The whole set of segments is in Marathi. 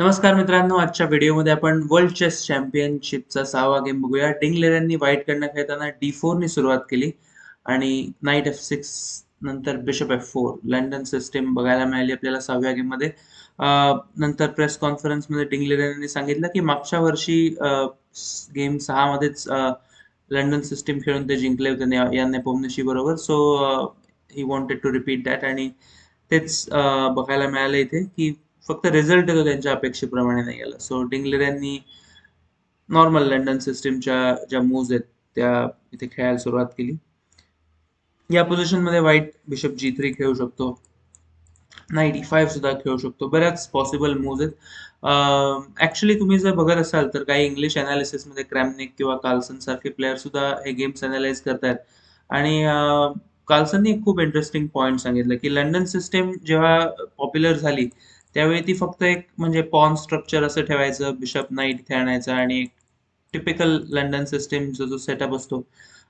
नमस्कार मित्रांनो आजच्या व्हिडिओमध्ये आपण वर्ल्ड चेस चॅम्पियनशिपचा सहावा गेम बघूया. डिंगलेरननी व्हाईट कडनं खेळताना डी फोरने सुरुवात केली आणि नाईट एफ सिक्स नंतर bishop F four London system बघायला मिळाली आपल्याला सहाव्या गेममध्ये नंतर प्रेस कॉन्फरन्समध्ये डिंग यांनी सांगितलं की मागच्या वर्षी गेम सहामध्येच लंडन सिस्टीम खेळून ते जिंकले होते या- या नेपोमनिशी बरोबर. So he wanted to repeat that आणि तेच बघायला मिळालं इथे की फक्त रिझल्ट तो त्यांच्या अपेक्षेप्रमाणे नाही आला. सो डिंगलेर यांनी नॉर्मल लंडन सिस्टीमच्या ज्या मूव्ज आहेत त्या इथे खेळायला सुरुवात केली. या पोझिशनमध्ये व्हाईट बिशप जी थ्री खेळू शकतो. नाईट ई फाईव्ह सुद्धा खेळू शकतो. बऱ्याच पॉसिबल मूव्ज आहेत. ऍक्च्युली तुम्ही जर बघत असाल तर काही इंग्लिश अनालिसिसमध्ये क्रॅमनिक किंवा कार्लसन सारखे प्लेयर सुद्धा हे गेम्स अनालाइज करतायत. आणि अं, कार्लसननी एक खूप इंटरेस्टिंग पॉईंट सांगितलं की लंडन सिस्टीम जेव्हा पॉप्युलर झाली त्यावेळी ती फक्त एक म्हणजे पॉन स्ट्रक्चर असं ठेवायचं बिशप नाईट इथे आणायचं आणि एक टिपिकल लंडन सिस्टीमचा जो सेटअप असतो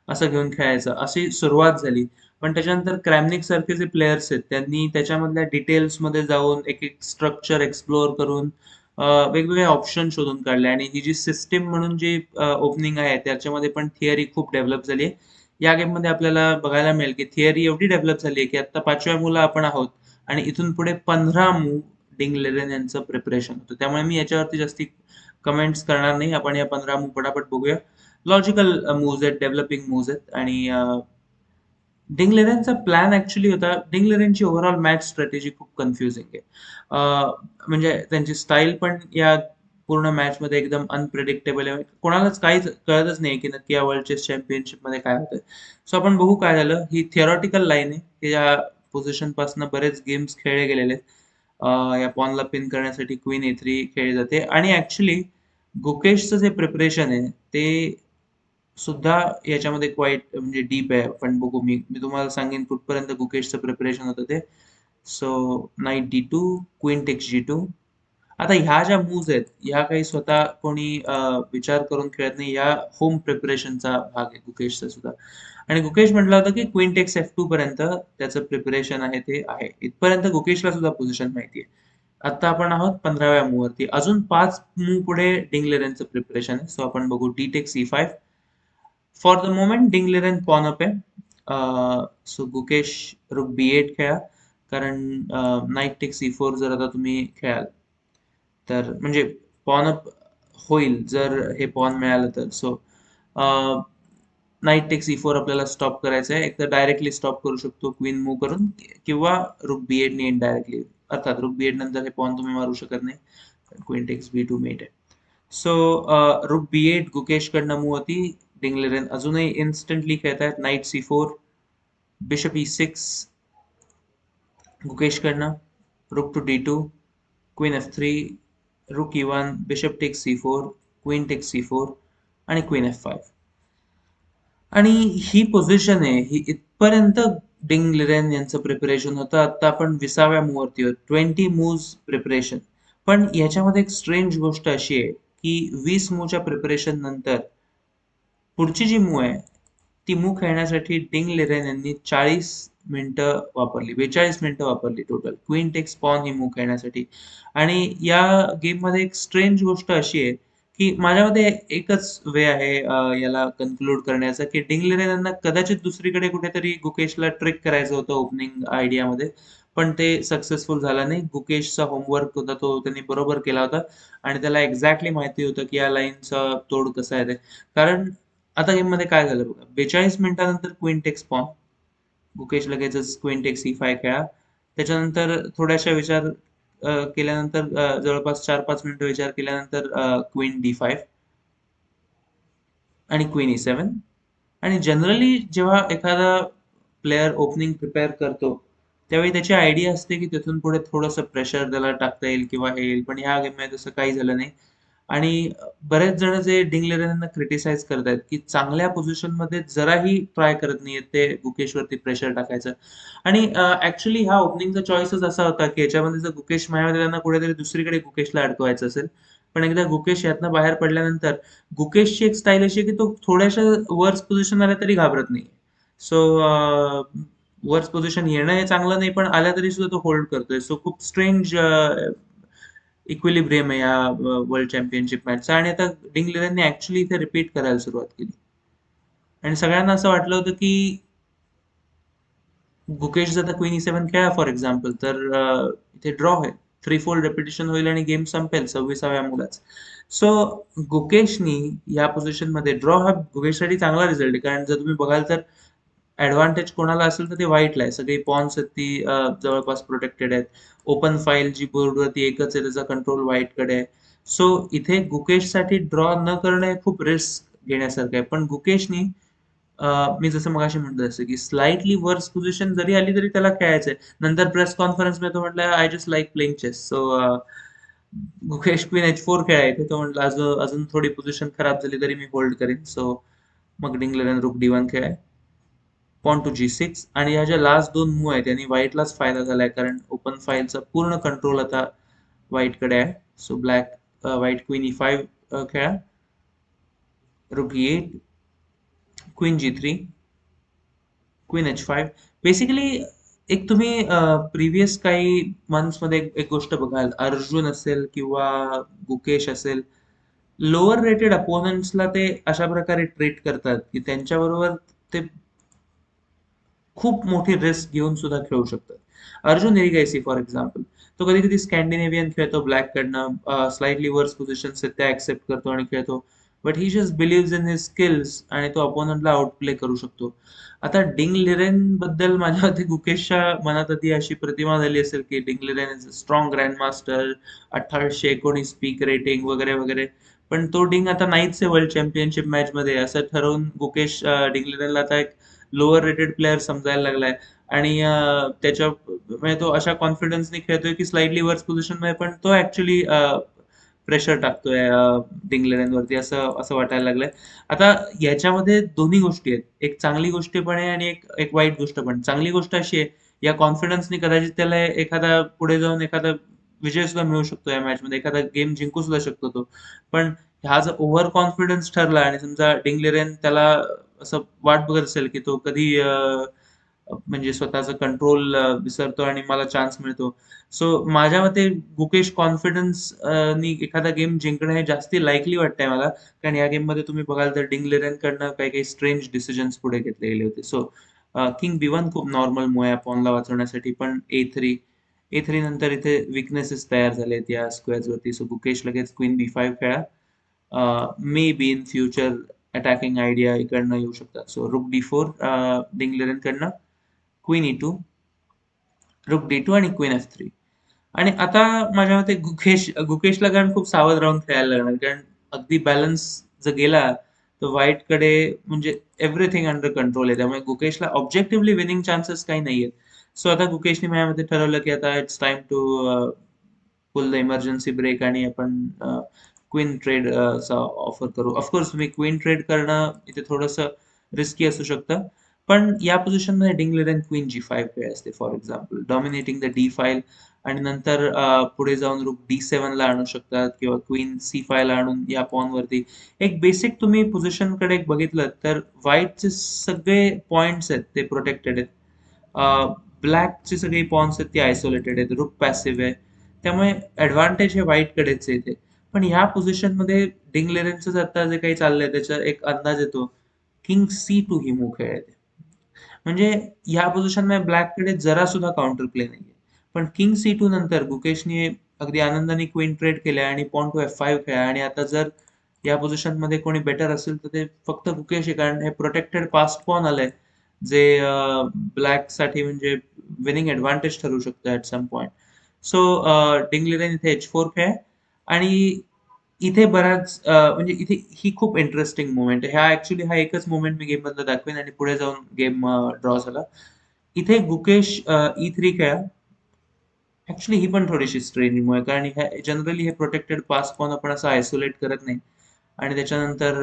असं घेऊन खेळायचं. अशी सुरुवात झाली. पण त्याच्यानंतर क्रॅमनिक सारखे जे प्लेयर्स आहेत त्यांनी त्याच्यामधल्या डिटेल्समध्ये जाऊन एक एक स्ट्रक्चर एक्सप्लोअर करून वेगवेगळे ऑप्शन शोधून काढले. आणि ही जी सिस्टीम म्हणून जी ओपनिंग आहे त्याच्यामध्ये पण थिअरी खूप डेव्हलप झाली आहे. या गेममध्ये आपल्याला बघायला मिळेल की थिअरी एवढी डेव्हलप झाली आहे की आता पाचव्या मुलं आपण आहोत आणि इथून पुढे पंधरा मूव डिंग लेरेन यांचं प्रिपरेशन होतं. त्यामुळे मी याच्यावरती जास्ती कमेंट्स करणार नाही. आपण या पंधरा मूव पटापट बघूया. लॉजिकल मूव्ज आहेत डेव्हलपिंग मूव्ज आहेत. आणि अं, डिंगलेरनचा प्लॅन ऍक्च्युली होता. डिंगलेरनची ओव्हरऑल मॅच स्ट्रॅटेजी खूप कन्फ्युजिंग आहे. म्हणजे त्यांची स्टाईल पण या पूर्ण मॅच मध्ये एकदम अनप्रेडिक्टेबल आहे. कोणालाच काहीच कळतच नाही की नक्की या वर्ल्ड चेस चॅम्पियनशिपमध्ये काय होतंय. सो आपण बघू काय झालं. ही थिअरॉटिकल लाईन आहे. की या पोझिशनपासून बरेच गेम्स खेळले गेलेले आहेत. या पॉनला पिन करण्यासाठी क्वीन ए थ्री खेळली जाते. आणि ऍक्च्युली गुकेशचं जे प्रिपरेशन आहे ते सुद्धा याच्यामध्ये क्वाईट म्हणजे डीप आहे. पण बघू मी मी तुम्हाला सांगेन कुठपर्यंत गुकेशचं प्रिपरेशन होतं ते. So knight D two queen takes G two आता ह्या ज्या मूव्ज आहेत ह्या काही स्वतः कोणी विचार करून खेळत नाही या होम प्रिपरेशनचा भाग आहे गुकेशचा सुद्धा. आणि गुकेश म्हटलं होतं की क्वीन टेक्स एफ टू पर्यंत त्याचं प्रिपरेशन आहे ते आहे. इथपर्यंत गुकेशला सुद्धा पोझिशन माहिती आहे आता आपण आहोत पंधराव्या मूव वरती. अजून पाच मूव पुढे डिंगलेरनचं प्रिपरेशन आहे. सो आपण बघू d takes e five for the moment Ding Liren pawn up आहे. So Gukesh rook b eight खेळा. कारण नाईट टेक्स ई फोर जर आता तुम्ही खेळाल. तर म्हणजे पॉन अप होईल जर हे पॉन मिळालं तर. So knight takes e four आपल्याला स्टॉप करायचं आहे एक तर डायरेक्टली स्टॉप करू शकतो क्वीन मूव करून किंवा रुक बी एट डायरेक्टली अर्थात रुक बी एड नंतर हे पॉन तुम्ही मारू शकत नाही. Queen takes b two mate आहे so rook b eight Gukesh कडनं मूव होती. डिंगलेरन अजूनही instantly खेळतायत. Knight c four bishop e six गुकेशकडनं. Rook to d two queen f three rook e one bishop takes c four queen c four आणि क्वीन एफ फाईव्ह आणि ही पोझिशन आहे ही इथपर्यंत डिंग लिरेन यांचं प्रिपरेशन होतं. आता आपण विसाव्या मूवरती आहोत. ट्वेंटी मूव्ज प्रिपरेशन पण याच्यामध्ये एक स्ट्रेंज गोष्ट अशी आहे की वीस मूवच्या प्रिपरेशन नंतर पुढची जी मूव आहे ती मूव खेळण्यासाठी डिंग लेरेन यांनी चाळीस मिनटं वापरली बेचाळीस मिनिटं वापरली टोटल क्वीन टेक्स पॉन ही मूव खेळण्यासाठी. आणि या गेममध्ये एक स्ट्रेंज गोष्ट अशी आहे की माझ्या एकच वे आहे याला कन्क्लूड करण्याचा की डिंगलेरन यांना कदाचित दुसरीकडे कुठेतरी गुकेशला ट्रिक करायचं होतं ओपनिंग आयडियामध्ये पण ते सक्सेसफुल झालं नाही. गुकेशचा होमवर्क होता तो त्यांनी बरोबर केला होता. आणि त्याला एक्झॅक्टली माहिती होतं की या लाईनचा तोड कसा आहे ते. कारण आता गेममध्ये काय झालं बघा. बेचाळीस मिनिटानंतर क्वीन टेक्स पॉन गुकेश लगेचच क्वीन टेक्स ई फाय खेळा. त्याच्यानंतर थोड्याशा विचार केल्यानंतर जवळपास चार पाच मिनिटं विचार केल्यानंतर क्वीन डी फाईव्ह आणि क्वीन ई सेवन आणि जनरली जेव्हा एखादा प्लेअर ओपनिंग प्रिपेअर करतो त्यावेळी त्याची आयडिया असते की तिथून पुढे थोडंसं प्रेशर त्याला टाकता येईल किंवा हे येईल. पण ह्या गेममध्ये तसं काही झालं नाही. आणि बरेच जण जे डिंगलेरनना क्रिटिसाइज करतायत की चांगल्या पोझिशनमध्ये जराही ट्राय करत नाहीयेत ते गुकेशवरती प्रेशर टाकायचं. आणि ऍक्च्युली हा ओपनिंगचा चॉईसच असा होता की याच्यामध्ये जर गुकेश मायावती त्यांना कुठेतरी दुसरीकडे गुकेशला अडकवायचं असेल पण एकदा गुकेश यातनं बाहेर पडल्यानंतर गुकेशची एक स्टाईल अशी आहे की तो थोड्याशा वर्स पोझिशन आल्या तरी घाबरत नाही सो वर्स पोझिशन येणं हे चांगलं नाही पण आल्या तरी सुद्धा तो होल्ड करतोय. सो खूप स्ट्रेंज इक्विलिब्रियम आहे या वर्ल्ड चॅम्पियनशिप मॅचचा आणि आता डिंगलेरनने ऍक्च्युली इथे रिपीट करायला सुरुवात केली. आणि सगळ्यांना असं वाटलं होतं की गुकेश जर क्वीन ई सेव्हन खेळा फॉर एक्झाम्पल तर इथे ड्रॉ होईल. थ्री फोल्ड रेपिटेशन होईल आणि गेम संपेल सव्वीसाव्या मुलाच. सो गुकेशनी या पोझिशनमध्ये ड्रॉ हा गुकेशसाठी चांगला रिझल्ट आहे. कारण जर तुम्ही बघाल तर ऍडव्हान्टेज कोणाला असेल तर ते व्हाईटला आहे. सगळी पॉन्स आहेत ती जवळपास प्रोटेक्टेड आहेत. ओपन फाईल जी बोर्डवरती एकच आहे त्याचा कंट्रोल व्हाईटकडे आहे. सो इथे गुकेशसाठी ड्रॉ न करणं हे खूप रिस्क घेण्यासारखं आहे. पण गुकेशनी मी जसं मगाशी म्हणत असं की स्लाइटली वर्स पोझिशन जरी आली तरी त्याला खेळायचंय नंतर प्रेस कॉन्फरन्समध्ये तो म्हटलं I just like playing chess so Gukesh queen h four खेळायचं तो म्हटलं अजून अजून थोडी पोझिशन खराब झाली तरी मी होल्ड करीन. सो मग डिंगलर रुक डी वन खेळाय. पॉन टू जी सिक्स आणि ह्या ज्या लास्ट दोन मूव आहेत त्यांनी व्हाईटलाच फायदा झालाय कारण ओपन फाईलचा पूर्ण कंट्रोल आता व्हाईटकडे आहे. So black white queen e five खेळा. Rook e eight queen g three queen h five basically एक तुम्ही uh, प्रिव्हियस काही मंथ्समध्ये एक, एक गोष्ट बघाल. अर्जुन असेल किंवा गुकेश असेल लोअर रेटेड अपोनंट्सला ते अशा प्रकारे ट्रीट करतात की त्यांच्याबरोबर ते खूप मोठी रिस्क घेऊन सुद्धा खेळू शकतात. अर्जुन एरिगायसी फॉर एक्झाम्पल तो कधी कधी स्कॅन्डिनेव्हियन खेळतो ब्लॅक कडनं स्लाइटली वर्स पोझिशन त्या ऍक्सेप्ट करतो आणि खेळतो. But he just believe in his skills आणि तो अपोनंटला आउटप्ले करू शकतो. आता डिंग लिरेन बद्दल माझ्या मते गुकेशच्या मनात आधी अशी प्रतिमा झाली असेल की Ding Liren is a strong grand master एकोणीस पीक रेटिंग वगैरे वगैरे. पण तो डिंग आता नाहीच आहे वर्ल्ड चॅम्पियनशिप मॅच मध्ये. असं ठरवून गुकेश डिंग लिरेनला आता एक लोअर रेटेड प्लेअर समजायला लागलाय. आणि त्याच्या म्हणजे तो अशा कॉन्फिडन्सने खेळतोय की स्लाइडली वर्स पोझिशनमध्ये पण तो ऍक्च्युली प्रेशर टाकतोय वरती असं असं वाटायला लागलंय. आता याच्यामध्ये दोन्ही गोष्टी आहेत. एक चांगली गोष्ट पण आहे आणि एक एक वाईट गोष्ट पण चांगली गोष्ट अशी आहे या कॉन्फिडन्सने कदाचित त्याला एखादा पुढे जाऊन एखादा विजय सुद्धा मिळू शकतो या मॅच मध्ये. एखादा गेम जिंकू सुद्धा शकतो तो. पण हा जर ओव्हर कॉन्फिडन्स ठरला आणि समजा डिंगलेरेन त्याला असं वाट बघत असेल की तो कधी म्हणजे स्वतःचा कंट्रोल विसरतो आणि मला चान्स मिळतो. सो माझ्या मते गुकेश कॉन्फिडन्स नी एखादा गेम जिंकणं हे जास्ती लाईकली वाटतंय मला. कारण या गेममध्ये तुम्ही बघाल तर डिंग कडनं काही काही स्ट्रेंज डिसिजन्स पुढे घेतले गेले होते. सो किंग बी वन खूप नॉर्मल मूव आहे पॉनला वाचवण्यासाठी पण ए थ्री ए थ्री नंतर इथे विकनेसेस तयार झाले आहेत या स्क्वेअर्स वरती. सो गुकेश लगेच क्वीन बी फाईव्ह खेळा. May be in future attacking idea इकडनं येऊ शकतात. So rook d four Ding कडनं queen e two rook d two आणि क्वीन एफ थ्री आणि आता माझ्या मते गुकेश गुकेशला कारण खूप सावध राहून खेळायला लागणार. कारण अगदी बॅलन्स जर गेला तर व्हाईटकडे म्हणजे एव्हरीथिंग अंडर कंट्रोल आहे. त्यामुळे गुकेशला ऑब्जेक्टिव्हली विनिंग चान्सेस काही नाहीयेत सो आता गुकेशने माझ्या मते ठरवलं की आता it's time to pull the emergency brake आणि आपण uh, क्वीन ट्रेड uh, चा ऑफर करू. ऑफकोर्स तुम्ही क्वीन ट्रेड करणं इथे थोडंसं रिस्की असू शकतं. पण या पोझिशनमध्ये मध्ये डिंग क्वीन जी फाईव्ह खेळ असते for example dominating the d file आणि नंतर uh, पुढे जाऊन रूप डी सेवनला ला आणू शकतात किंवा क्वीन सी फायला आणून या पॉनवरती एक बेसिक तुम्ही पोझिशनकडे एक बघितलं तर व्हाईटचे सगळे पॉइंट्स आहेत ते प्रोटेक्टेड आहेत. Uh, ब्लॅकचे सगळे पॉन्स आहेत ते आयसोलेटेड आहेत. रूप पॅसिव्ह आहे. त्यामुळे ऍडव्हान्टेज हे व्हाईट कडेच येते पण ह्या पोझिशनमध्ये डिंग लेरेनचं आता जे काही चाललंय त्याचा एक अंदाज येतो. किंग सी टू ही मूव खेळायचे म्हणजे ह्या पोझिशनमध्ये ब्लॅककडे ब्लॅककडे जरा सुद्धा काउंटर प्ले नाहीये. पण किंग सी टू नंतर गुकेशने अगदी आनंदाने क्वीन ट्रेड केल्या आणि पॉन टू एफ फाईव्ह खेळा आणि आता जर या पोझिशनमध्ये कोणी बेटर असेल तर ते फक्त गुकेश आहे. कारण हे प्रोटेक्टेड पास पॉन आलंय जे ब्लॅकसाठी म्हणजे विनिंग ऍडव्हान्टेज ठरू शकतं at some point so Ding Liren इथे एच फोर खेळ आणि इथे बराच म्हणजे इथे ही खूप इंटरेस्टिंग मुवमेंट ह्या ऍक्च्युली हा एकच मुवमेंट मी गेम मधला दाखवेन आणि पुढे जाऊन गेम ड्रॉ झाला. इथे गुकेश ई थ्री e खेळा. ऍक्च्युली ही पण थोडीशी स्ट्रेनिंग आहे कारण जनरली हे प्रोटेक्टेड पास पॉन आपण असं आयसोलेट करत नाही. आणि त्याच्यानंतर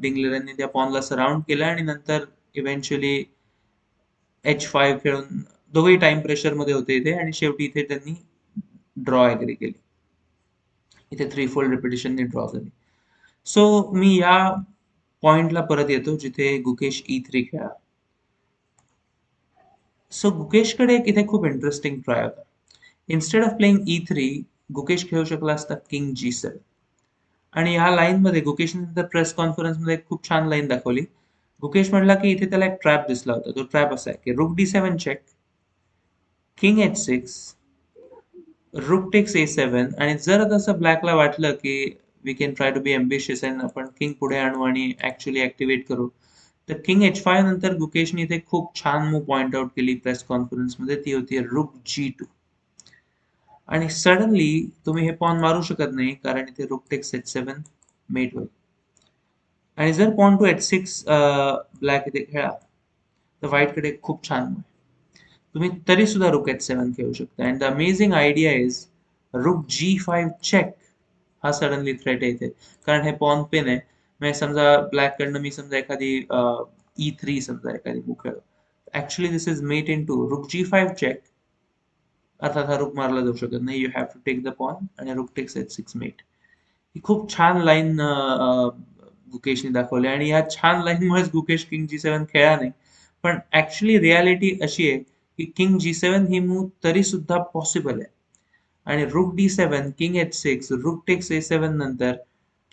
डिंगलरांनी त्या पॉनला सराउंड केलं आणि नंतर इव्हेंच्युअली एच फाईव्ह खेळून दोघेही टाइम प्रेशरमध्ये होते इथे आणि शेवटी इथे त्यांनी ड्रॉ ऍग्री केली. इथे थ्री फोल्ड रिपिटेशननी ड्रॉ झाली. सो मी या पॉइंटला परत येतो जिथे गुकेश e ई थ्री खेळा. सो गुकेशकडे एक इथे खूप इंटरेस्टिंग ट्राय होता. Instead of playing e three Gukesh खेळू शकला असता किंग जी सेवन आणि ह्या लाईनमध्ये गुकेशने नंतर प्रेस कॉन्फरन्समध्ये खूप छान लाईन दाखवली. गुकेश म्हटला की इथे त्याला एक ट्रॅप दिसला होता. तो ट्रॅप असा आहे की rook d seven check king h six rook takes a seven आणि जर तसं ब्लॅकला वाटलं की we can try to be ambitious and आपण किंग पुढे आणू आणि ऍक्च्युली ऍक्टिव्हेट करू तर किंग एच फाय नंतर गुकेशने इथे खूप छान मूव पॉइंट आउट केली प्रेस कॉन्फरन्समध्ये. ती होती रुक जी टू आणि सडनली तुम्ही हे पॉन मारू शकत नाही कारण इथे रुक टेक्स एच सेवन मेट होईल. आणि जर pawn to h six black इथे खेळा तर व्हाईटकडे खूप छान आहे तुम्ही तरी सुद्धा रुक एच सेवन खेळू शकता. And the amazing idea is rook g five check हा सडनली थ्रेट आहे इथे. कारण हे पॉन पेन आहे. म्हणजे समजा ब्लॅक कडनं मी समजा एखादी ई थ्री e समजा एखादी बुक खेळलो actually this is mate in two rook g five check अर्थात हा रुक मारला जाऊ शकत नाही. You have to take the pawn आणि rook takes h six mate ही खूप छान लाईन गुकेशने दाखवली. आणि ह्या छान लाईनमुळेच गुकेश किंग जी सेवन खेळा नाही. पण ऍक्च्युली रियालिटी अशी आहे की किंग जी सेवन ही मूव तरी सुद्धा पॉसिबल आहे. आणि rook d seven king h six rook takes a seven नंतर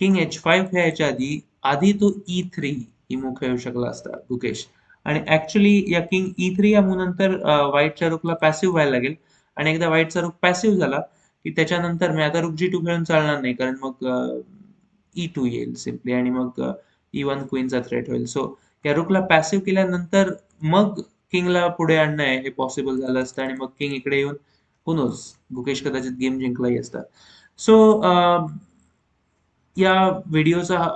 किंग एच फाईव्ह खेळायच्या आधी आधी तो e ई थ्री ही मूव खेळू शकला असता गुकेश. आणि ऍक्च्युली या किंग ई थ्री या मूव नंतर व्हाईटच्या रुकला पॅसिव्ह व्हायला लागेल. आणि एकदा व्हाईटचा रुक पॅसिव्ह झाला की त्याच्यानंतर मी आता रुक जी टू खेळून चालणार नाही कारण मग ई टू e येईल सिम्पली आणि मग ई वन क्वीनचा थ्रेट होईल. सो या रुकला पॅसिव्ह केल्यानंतर मग किंगला पुढे आणणं आहे हे पॉसिबल झालं असतं आणि मग किंग इकडे येऊन हुनोज गुकेश कदाचित गेम जिंकलाही असता. सो या व्हिडिओचा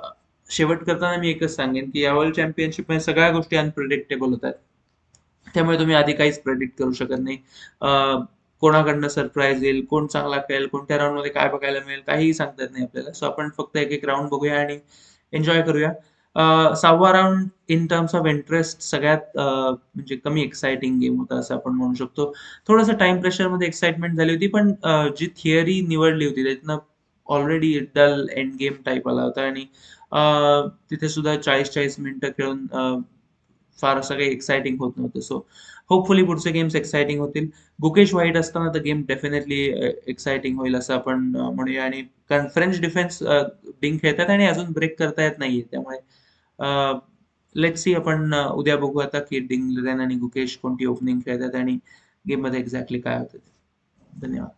शेवट करताना मी एकच सांगेन की या वर्ल्ड चॅम्पियनशिपमध्ये सगळ्या गोष्टी अनप्रेडिक्टेबल होतात. आहेत त्यामुळे तुम्ही आधी काहीच प्रेडिक्ट करू शकत नाही. कोणाकडनं सरप्राईज येईल कोण चांगला खेळेल कोणत्या राऊंडमध्ये काय बघायला मिळेल काहीही सांगता येत नाही आपल्याला. सो आपण फक्त एक एक राऊंड बघूया आणि एन्जॉय करूया. सहावा round in terms of interest सगळ्यात म्हणजे कमी एक्साइटिंग गेम होता असं आपण म्हणू शकतो. थोडंसं टाइम प्रेशरमध्ये एक्साइटमेंट झाली होती पण जी थिअरी निवडली होती त्यातनं already dull end game type आला होता आणि तिथे सुद्धा चाळीस चाळीस मिनिटं खेळून फार असं काही एक्साइटिंग होत नव्हतं. सो होपफुली पुढचे गेम्स एक्साइटिंग होतील. गुकेश वाईट असताना तर गेम डेफिनेटली एक्साइटिंग होईल असं आपण म्हणूया. आणि कारण फ्रेंच डिफेन्स बिंग खेळतात आणि अजून ब्रेक करता येत नाहीये. त्यामुळे लेट सी आपण उद्या बघू आता की डिंग आणि गुकेश कोणती ओपनिंग खेळतात आणि गेममध्ये एक्झॅक्टली काय होतं धन्यवाद.